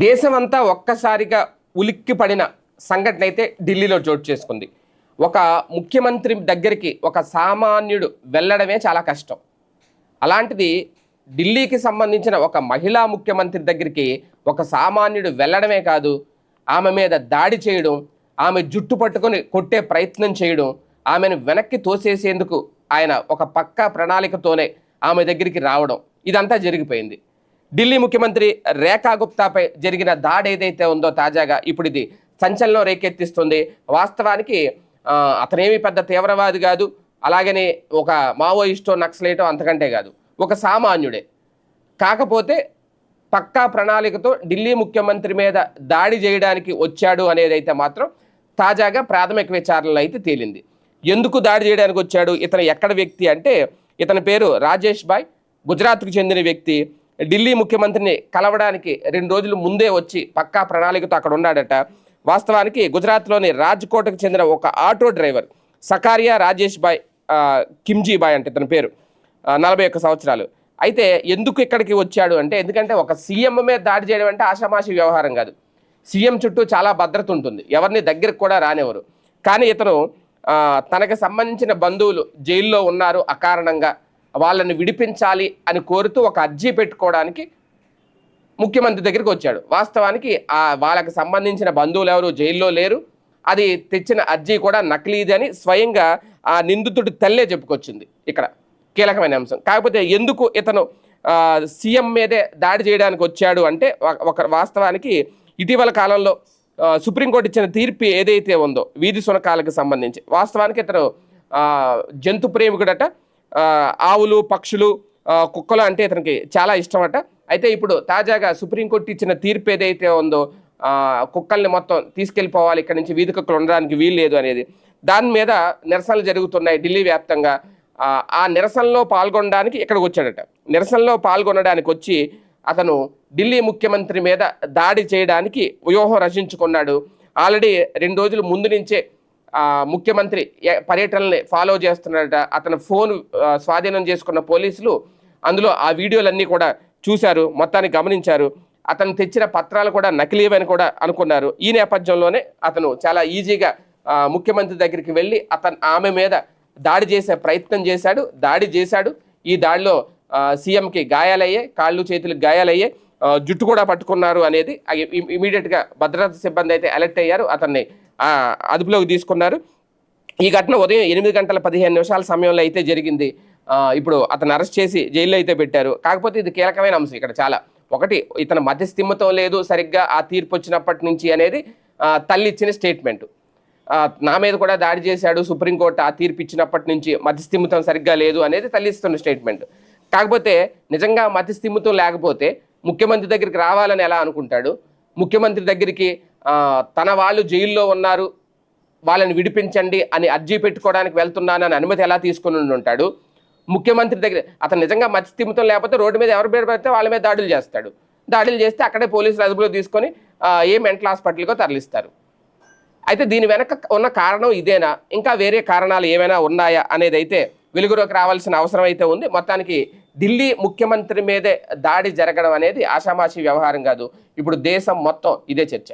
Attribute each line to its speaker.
Speaker 1: దేశమంతా ఒక్కసారిగా ఉలిక్కి పడిన సంఘటన అయితే ఢిల్లీలో చోటు చేసుకుంది. ఒక ముఖ్యమంత్రి దగ్గరికి ఒక సామాన్యుడు వెళ్ళడమే చాలా కష్టం. అలాంటిది ఢిల్లీకి సంబంధించిన ఒక మహిళా ముఖ్యమంత్రి దగ్గరికి ఒక సామాన్యుడు వెళ్ళడమే కాదు ఆమె మీద దాడి చేయడం ఆమె జుట్టు పట్టుకొని కొట్టే ప్రయత్నం చేయడం ఆమెను వెనక్కి తోసేసేందుకు ఆయన ఒక పక్కా ప్రణాళికతోనే ఆమె దగ్గరికి రావడం ఇదంతా జరిగిపోయింది. ఢిల్లీ ముఖ్యమంత్రి రేఖా గుప్తాపై జరిగిన దాడి ఏదైతే ఉందో తాజాగా ఇప్పుడు ఇది సంచలనం రేకెత్తిస్తుంది. వాస్తవానికి అతనేమి పెద్ద తీవ్రవాది కాదు అలాగనే ఒక మావోయిస్టో నక్సలేటో అంతకంటే కాదు ఒక సామాన్యుడే. కాకపోతే పక్కా ప్రణాళికతో ఢిల్లీ ముఖ్యమంత్రి మీద దాడి చేయడానికి వచ్చాడు అనేది అయితే మాత్రం తాజాగా ప్రాథమిక విచారణలో అయితే తేలింది. ఎందుకు దాడి చేయడానికి వచ్చాడు? ఇతను ఎక్కడ వ్యక్తి అంటే ఇతని పేరు రాజేష్ బాయ్ గుజరాత్కు చెందిన వ్యక్తి. ఢిల్లీ ముఖ్యమంత్రిని కలవడానికి రెండు రోజులు ముందే వచ్చి పక్కా ప్రణాళికతో అక్కడ ఉన్నాడట. వాస్తవానికి గుజరాత్లోని రాజ్కోట్కు చెందిన ఒక auto driver Sakariya Rajesh bye Kimji bye అంటే ఇతని పేరు నలభై ఒక్క సంవత్సరాలు. అయితే ఎందుకు ఇక్కడికి వచ్చాడు అంటే ఎందుకంటే ఒక సీఎం మీద దాడి చేయడం అంటే ఆషామాషి వ్యవహారం కాదు. సీఎం చుట్టూ చాలా భద్రత ఉంటుంది. ఎవరిని దగ్గరకు కూడా రానివ్వరు. కానీ ఇతను తనకు సంబంధించిన బంధువులు జైల్లో ఉన్నారు అకారణంగా. వాళ్ళని విడిపించాలి అని కోరుతూ ఒక అర్జీ పెట్టుకోవడానికి ముఖ్యమంత్రి దగ్గరికి వచ్చాడు. వాస్తవానికి ఆ వాళ్ళకి సంబంధించిన బంధువులు ఎవరు? జైల్లో లేరు. అది తెచ్చిన అర్జీ కూడా నకిలీది అని స్వయంగా ఆ నిందితుడి తల్లే చెప్పుకొచ్చింది ఇక్కడ. కీలకమైన అంశం. కాకపోతే ఎందుకు ఇతను సీఎం మీదే దాడి చేయడానికి వచ్చాడు అంటే ఒక- వాస్తవానికి ఇటీవల కాలంలో సుప్రీంకోర్టు ఇచ్చిన తీర్పు ఏదైతే ఉందో వీధి సునకాలకు సంబంధించి. వాస్తవానికి ఇతను జంతు ప్రేమికుడట. ఆవులు పక్షులు కుక్కలు అంటే ఇతనికి చాలా ఇష్టమట. అయితే ఇప్పుడు తాజాగా సుప్రీంకోర్టు ఇచ్చిన తీర్పు ఏదైతే ఉందో కుక్కల్ని మొత్తం తీసుకెళ్ళిపోవాలి ఇక్కడ నుంచి వీధి కుక్కలు ఉండడానికి వీలు లేదు అనేది. దాని మీద నిరసనలు జరుగుతున్నాయి ఢిల్లీ వ్యాప్తంగా. ఆ, నిరసనలో పాల్గొనడానికి ఇక్కడికి వచ్చాడట. నిరసనలో పాల్గొనడానికి వచ్చి అతను ఢిల్లీ ముఖ్యమంత్రి మీద దాడి చేయడానికి వ్యూహం రచించుకున్నాడు. ఆల్రెడీ రెండు రోజుల ముందు నుంచే ముఖ్యమంత్రి పర్యటనల్ని ఫాలో చేస్తున్నాడట అతను ఫోన్ స్వాధీనం చేసుకున్న పోలీసులు అందులో ఆ వీడియోలన్నీ కూడా చూశారు మొత్తాన్ని గమనించారు. అతను తెచ్చిన పత్రాలు కూడా నకిలీవని కూడా అనుకున్నారు. ఈ నేపథ్యంలోనే అతను చాలా ఈజీగా ముఖ్యమంత్రి దగ్గరికి వెళ్ళి అతను ఆమె మీద దాడి చేసే ప్రయత్నం చేశాడు దాడి చేశాడు. ఈ దాడిలో సీఎంకి గాయాలయ్యాయి కాళ్ళు చేతులకు గాయాలయ్యాయి జుట్టు కూడా పట్టుకున్నారు అనేది ఇమీడియట్గా భద్రతా సిబ్బంది అయితే అలర్ట్ అయ్యారు. అతన్ని అదుపులోకి తీసుకున్నారు. ఈ ఘటన ఉదయం ఎనిమిది గంటల పదిహేను నిమిషాల సమయంలో అయితే జరిగింది. ఇప్పుడు అతను అరెస్ట్ చేసి జైల్లో అయితే పెట్టారు. కాకపోతే ఇది కీలకమైన అంశం ఇక్కడ చాలా. ఒకటి ఇతను మధ్యస్థిమ్మతం లేదు. సరిగ్గా ఆ తీర్పు వచ్చినప్పటి నుంచి అనేది తల్లి ఇచ్చిన స్టేట్మెంట్. నా మీద కూడా దాడి చేశాడు. సుప్రీంకోర్టు ఆ తీర్పు ఇచ్చినప్పటి నుంచి మధ్యస్థిమ్మతం సరిగ్గా లేదు అనేది తల్లి ఇస్తున్న స్టేట్మెంట్. కాకపోతే నిజంగా మధ్యస్థిమ్మతం లేకపోతే ముఖ్యమంత్రి దగ్గరికి రావాలని ఎలా అనుకుంటాడు? ముఖ్యమంత్రి దగ్గరికి తన వాళ్ళు జైల్లో ఉన్నారు వాళ్ళని విడిపించండి అని అర్జీ పెట్టుకోవడానికి వెళ్తున్నానని అనుమతి ఎలా తీసుకుని ఉంటాడు? ముఖ్యమంత్రి దగ్గర అతను నిజంగా మత్స్యతిమితం లేకపోతే రోడ్డు మీద ఎవరు పేరు పెడితే వాళ్ళ మీద దాడులు చేస్తాడు. దాడులు చేస్తే అక్కడే పోలీసులు అదుపులో తీసుకొని ఏ మెంటల్ హాస్పిటల్కో తరలిస్తారు. అయితే దీని వెనక ఉన్న కారణం ఇదేనా? ఇంకా వేరే కారణాలు ఏమైనా ఉన్నాయా? అనేది అయితే వెలుగులోకి రావాల్సిన అవసరం అయితే ఉంది. మొత్తానికి ఢిల్లీ ముఖ్యమంత్రి మీదే దాడి జరగడం అనేది ఆషామాషి వ్యవహారం కాదు. ఇప్పుడు దేశం మొత్తం ఇదే చర్చ.